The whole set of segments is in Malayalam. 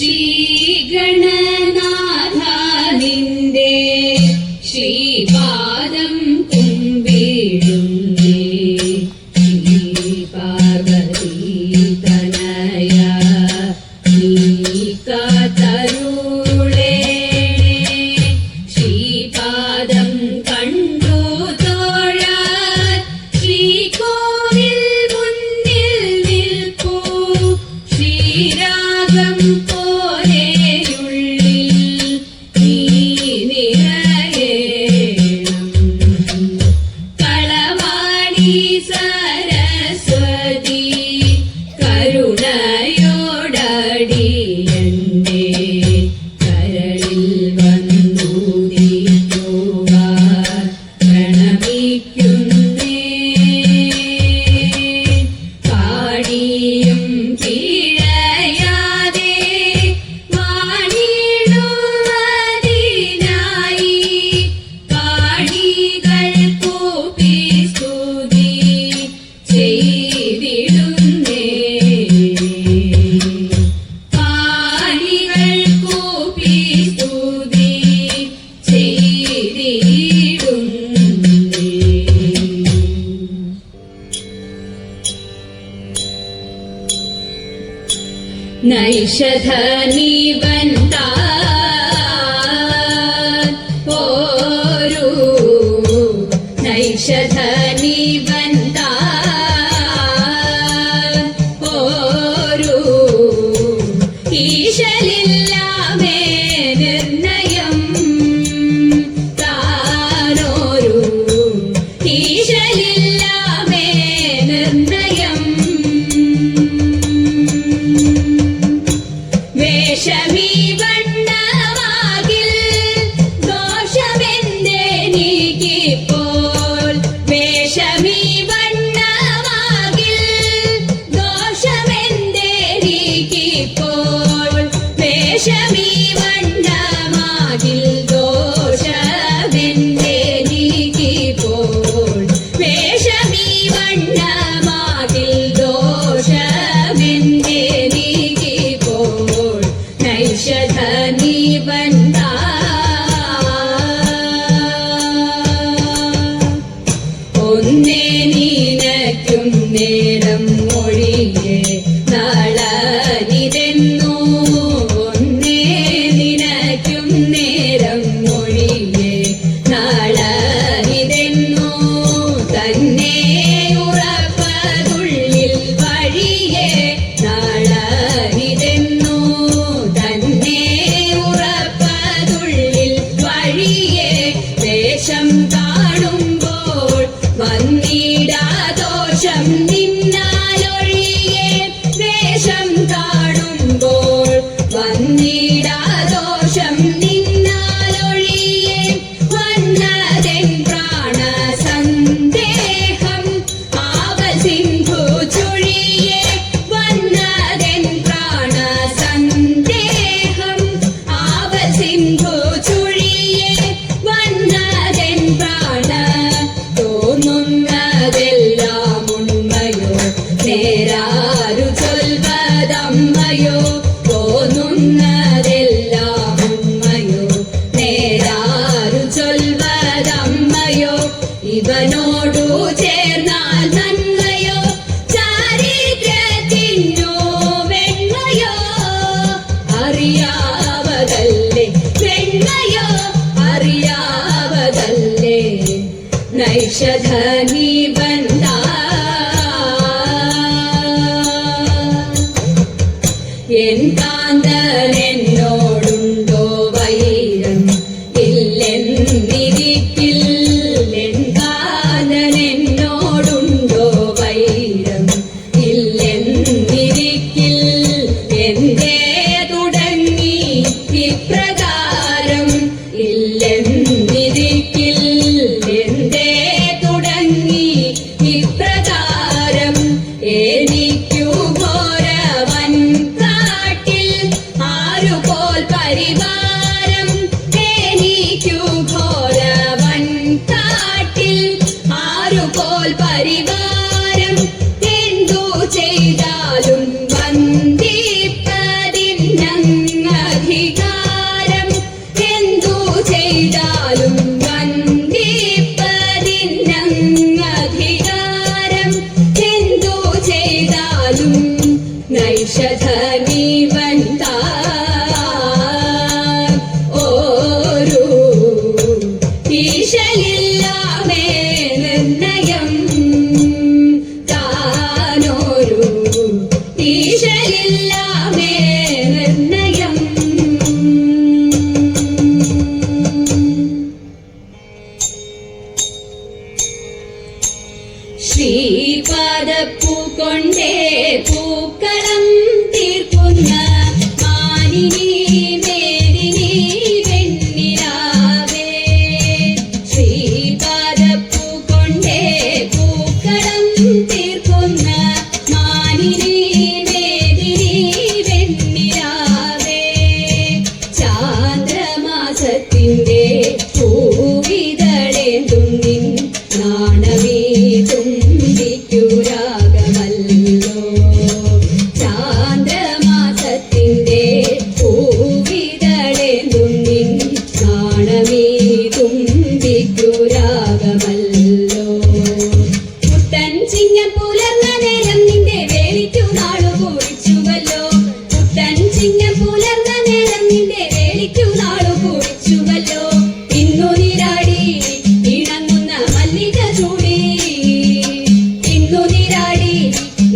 श्रीगण ചെയ്തിടുന്നേ. പാടികൾ ഓരോ നൈഷധനിവൻ താ keep.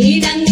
Mirando.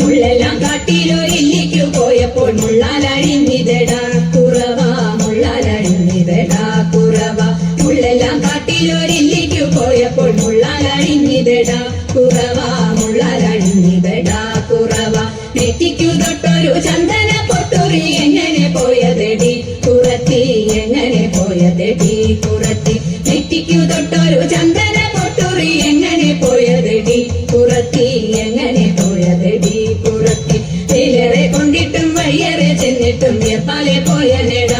മുള്ളെല്ലാം കാട്ടിലൊരില്ലിക്കു പോയപ്പോൾ മുള്ളാലഴിഞ്ഞിതടാ കുറവ മുള്ളാലഴിഞ്ഞിതടാ കുറവ. മുള്ളെല്ലാം കാട്ടിലൊരില്ലിക്കു പോയപ്പോൾ മുള്ളാലഴിഞ്ഞിതടാ കുറവ മുള്ളാലഴിഞ്ഞിതടാ കുറവ. നെറ്റിക്കു തൊട്ടൊരു ചന്ദന പൊട്ടുറി എങ്ങനെ പോയതെടി? കുറത്തി എങ്ങനെ പോയതെടി? കുറത്തി നെറ്റിക്കു തൊട്ടൊരു ചന്ദന പൊട്ടുറി എങ്ങനെ പോയതെടി? കുറത്തി చెప్తుంది చెప్పాలి పోయలేడు.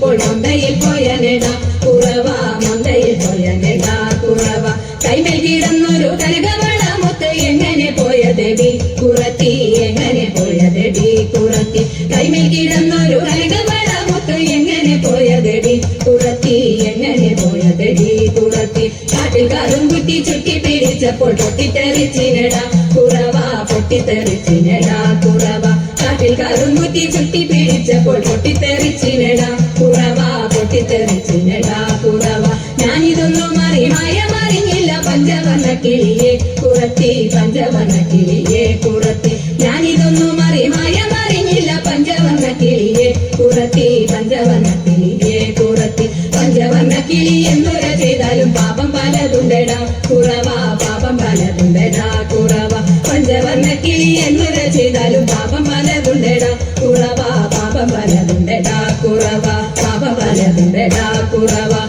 ചിലപ്പോൾ മൊന്തയിൽ പോയനെട കുറവ മൊന്തയിൽ പോയനെട കുറവ. കൈമേൽ കിടന്നൊരു കനകവള മുത്ത് എങ്ങനെ പോയതെടി? കുറത്തി എങ്ങനെ പോയതെടി? കുറത്തി. കൈമേൽ കിടന്നൊരു കനകവള മുത്ത് എങ്ങനെ പോയതെടി? കുറത്തി എങ്ങനെ പോയതെടി? കുറത്തി. കാട്ടിൽ കാറും കുത്തി ചുറ്റി പിടിച്ചപ്പോൾ പൊട്ടിത്തെറിച്ചിനട കുറവ പൊട്ടിത്തെറിച്ചിനട കുറവ. കാട്ടിൽ കാറും കുത്തി ചുറ്റി പിടിച്ചപ്പോൾ പൊട്ടിത്തെറിച്ചിനടാ കുറവാ പൊട്ടിത്തെറിച്ചിനടാ കുറവാ. ഞാനിതൊന്നും അറി മയമറിഞ്ഞില്ല പഞ്ചവർണ കിളിയെ കുറത്തി പഞ്ചവർണ കിളിയെ കുറത്തി. ഞാനിതൊന്നും അറി മയമറിഞ്ഞില്ല പഞ്ചവർണ കിളിയെ കുറത്തി പഞ്ചവർണ കിളിയെ കുറത്തി. പഞ്ചവർണ കിളി എന്തൊരു ചെയ്താലും പാപം പലതുണ്ടടാ കുറവാ പാപം പലതുണ്ടടാ